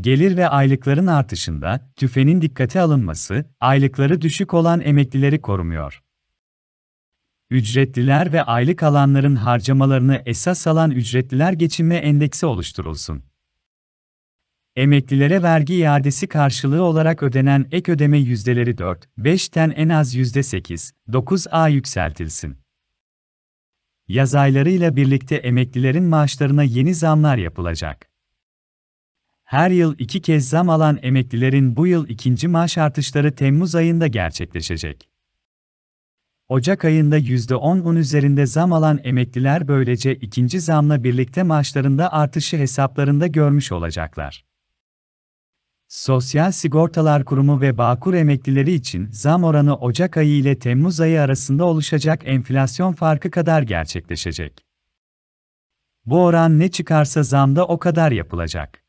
Gelir ve aylıkların artışında tüfenin dikkate alınması, aylıkları düşük olan emeklileri korumuyor. Ücretliler ve aylık alanların harcamalarını esas alan ücretliler geçinme endeksi oluşturulsun. Emeklilere vergi iadesi karşılığı olarak ödenen ek ödeme yüzdeleri 4, 5'ten en az %8, 9A yükseltilsin. Yaz aylarıyla birlikte emeklilerin maaşlarına yeni zamlar yapılacak. Her yıl iki kez zam alan emeklilerin bu yıl ikinci maaş artışları Temmuz ayında gerçekleşecek. Ocak ayında %10'un üzerinde zam alan emekliler böylece ikinci zamla birlikte maaşlarında artışı hesaplarında görmüş olacaklar. Sosyal Sigortalar Kurumu ve Bağkur emeklileri için zam oranı Ocak ayı ile Temmuz ayı arasında oluşacak enflasyon farkı kadar gerçekleşecek. Bu oran ne çıkarsa zamda o kadar yapılacak.